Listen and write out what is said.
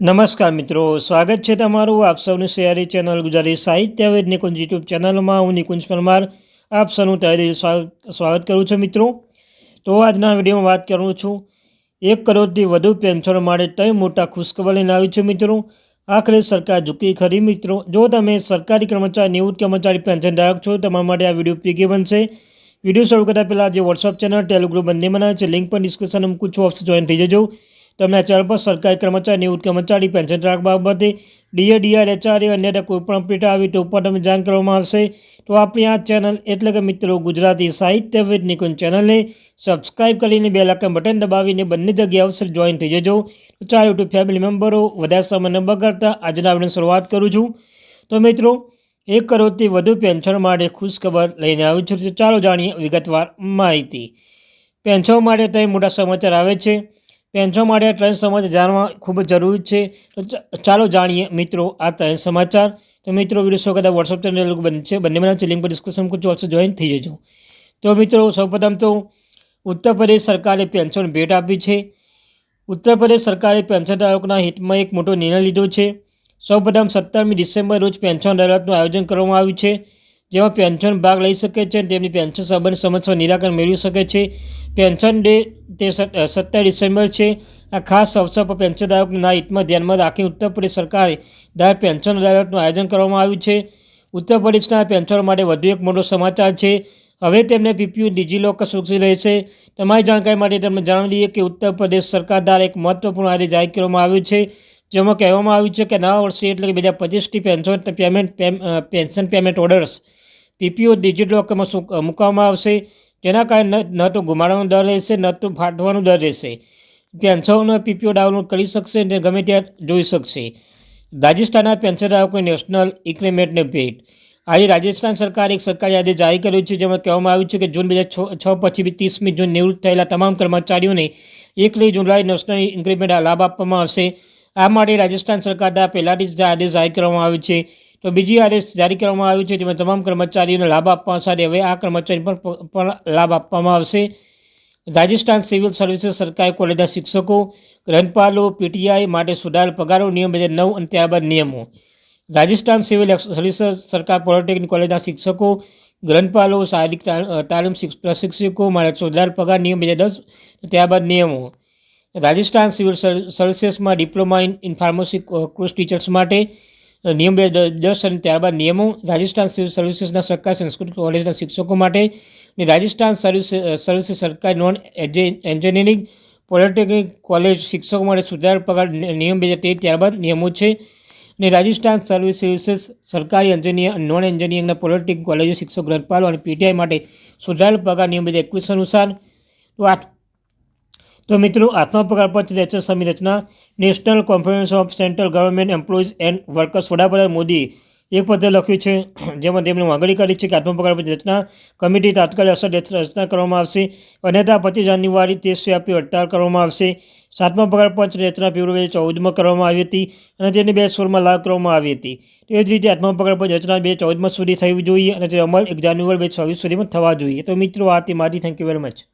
નમસ્કાર મિત્રો, સ્વાગત છે તમારું આપ સૌની સયારી ચેનલ ગુજરાતી સાહિત્ય વેદ નિકુંજ યુટ્યુબ ચેનલમાં. હું નિકુંજ પરમાર, આપ સૌનું તહેરી સ્વાગત કરું છું મિત્રો. તો આજના વિડીયોમાં વાત કરું છું એક કરોડથી વધુ પેન્શનો માટે ત્રણ મોટા ખુશખબરી લાવી છું મિત્રો. આખરે સરકાર ઝૂકી ખરી મિત્રો. જો તમે સરકારી કર્મચારી નિવૃત્ત કર્મચારી પેન્શન ધારક છો, તમારા માટે આ વીડિયો પીકી બનશે. વીડિયો શરૂ કરતાં પહેલાં જે વોટ્સઅપ ચેનલ ટેલિગ્રુપ બંને બનાવે છે. લિંક પણ ડિસ્ક્રિપ્શન મૂકું છું. ઓફિસ જોઈન થઈ જજો. તમને ચેનલ પર સરકારી કર્મચારી નિવૃત્ત કર્મચારી, પેન્શન ટ્રાક બાબતે ડીએ ડીઆર એચઆર અન્ય કોઈ પણ અપડેટ આવી તો ઉપર તમને જાણ કરવામાં આવશે. તો આપણી આ ચેનલ એટલે કે મિત્રો ગુજરાતી સાહિત્ય વિદ નિકુંજ ચેનલને સબસ્ક્રાઇબ કરીને બે લાખ બટન દબાવીને બંને જગ્યાએ અવસર જોઈન થઈ જજો. તો ચાર યુટ્યુબ ફેમિલી મેમ્બરો વધારે સમય ન બગાડતા આજના આપણે શરૂઆત કરું છું. તો મિત્રો, એક કરોડથી વધુ પેન્શન માટે ખુશખબર લઈને આવ્યું છું. ચાલો જાણીએ વિગતવાર માહિતી. પેન્શન માટે ત્યાં મોટા સમાચાર આવે છે. પેન્શન માટે ત્રણ સમાચાર જાણવા ખૂબ જ જરૂરી છે. તો ચાલો જાણીએ મિત્રો આ ત્રણ સમાચાર. તો મિત્રો વીડિયો શો કદાચ વોટ્સઅપ ચેનલ બંધ છે. બંને બનાવ છે. લિંક પર ડિસ્કશન કરજો ઓછો જોઈન થઈ જજો. તો મિત્રો, સૌપ્રથમ તો ઉત્તર પ્રદેશ સરકારે પેન્શન ભેટ આપી છે. ઉત્તર પ્રદેશ સરકારે પેન્શન ધારકોના હિતમાં એક મોટો નિર્ણય લીધો છે. સૌપ્રથમ સત્તરમી ડિસેમ્બર રોજ પેન્શન અદાલતનું આયોજન કરવામાં આવ્યું છે. જેમાં પેન્શન ભાગ લઈ શકે છે અને તેમની પેન્શન સંબંધ સમસ્યા નિરાકરણ મેળવી શકે છે. પેન્શન ડે તે સત્તર ડિસેમ્બર છે. આ ખાસ અવસર પર પેન્શનધારકના હિતમાં ધ્યાનમાં રાખી ઉત્તર પ્રદેશ સરકારે દર પેન્શન અદાલતનું આયોજન કરવામાં આવ્યું છે. ઉત્તર પ્રદેશના પેન્શનો માટે વધુ એક મોટો સમાચાર છે. હવે તેમને પીપીયુ ડિજીલોકર સુરક્ષિત રહેશે. તમારી જાણકારી માટે તમને જણાવી દઈએ કે ઉત્તર પ્રદેશ સરકાર દ્વારા એક મહત્વપૂર્ણ આદેશ જાહેર કરવામાં આવ્યું છે, જેમાં કહેવામાં આવ્યું છે કે નવા વર્ષે એટલે કે બે હજાર પચીસથી pension payment pension payment orders PPO digital મૂકવામાં આવશે. જેના કારણે ન તો ગુમાડવાનો દર રહેશે, ન તો ફાટવાનો દર રહેશે. પેન્શનો પીપીઓ ડાઉનલોડ કરી શકશે અને ગમે ત્યાં જોઈ શકશે. રાજસ્થાનના પેન્શનધારકોને નેશનલ ઇન્ક્રીમેન્ટને ભેટ આજે રાજસ્થાન સરકારે એક સરકારી આદેશ જારી કર્યો છે, જેમાં કહેવામાં આવ્યું છે કે જૂન બે હજાર છ પછી ત્રીસમી જૂન નિવૃત્ત થયેલા તમામ કર્મચારીઓને એકલી જુલાઈ નેશનલ ઇન્ક્રીમેન્ટ લાભ આપવામાં આવશે. આ માટે રાજસ્થાન સરકાર દ્વારા પહેલાંથી જ આદેશ જાહેર કરવામાં આવ્યો છે. તો બીજી આદેશ જારી કરવામાં આવ્યું છે, જેમાં તમામ કર્મચારીઓને લાભ આપવા સાથે હવે આ કર્મચારી પણ લાભ આપવામાં આવશે. રાજસ્થાન સિવિલ સર્વિસીસ સરકારી કોલેજના શિક્ષકો, ગ્રંથપાલો, પીટીઆઈ માટે સુધારેલ પગારો, નિયમ બે હજાર નવ અને ત્યારબાદ નિયમો. રાજસ્થાન સિવિલ સર્વિસ સરકાર પોલિટેકનિક કોલેજના શિક્ષકો, ગ્રંથપાલો, શારીરિક તાલીમ પ્રશિક્ષકો માટે ચોધાર પગાર, નિયમ બે હજાર દસ, ત્યારબાદ નિયમો. Rajasthan civil સર્વિસીસમાં diploma in pharmacy course teachers માટે નિયમ બે દસ અને ત્યારબાદ નિયમો, રાજસ્થાન સિવિલ સર્વિસીસના સરકારી સંસ્કૃત કોલેજના શિક્ષકો માટે અને રાજસ્થાન સર્વિસ સર્વિસીસ સરકારી નોન એન્જિનિયરિંગ, પોલિટેકનિક કોલેજ શિક્ષકો માટે સુધાર પગાર નિયમ બે હજાર તેર, ત્યારબાદ નિયમો છે. અને રાજસ્થાન સર્વિસ સર્વિસીસ સરકારી એન્જિનિયર, નોન એન્જિનિયરિંગના પોલિટેકનિક કોલેજો શિક્ષક ગ્રંથપાલો અને પીટીઆઈ માટે સુધારેલ પગાર નિયમિત એકવીસ અનુસાર. તો આ તો મિત્રો આઠમા પગાર પંચ રચના સમિતિ રચના, national conference of central government employees and workers વડાપ્રધાન મોદી એક પત્ર લખ્યું છે, જેમાં તેમણે માગણી કરી છે કે આત્મપગાર રચના કમિટી તાત્કાલિક અસર રચના કરવામાં આવશે. અન્યથા પચીસ જાન્યુઆરી દેશવ્યાપી હડતાળ કરવામાં આવશે. સાતમા પગાર પંચ રચના ફેબ્રુઆરી ચૌદમાં કરવામાં આવી હતી અને તેની બે સોળમાં લાગુ કરવામાં આવી હતી. તે જ રીતે આત્મા પગાર પંચ રચના બે ચૌદમાં સુધી થવી જોઈએ અને તે અમલ એક જાન્યુઆરી બે છવ્વીસ સુધીમાં થવા જોઈએ. તો મિત્રો, આ તે મારી. Thank you very much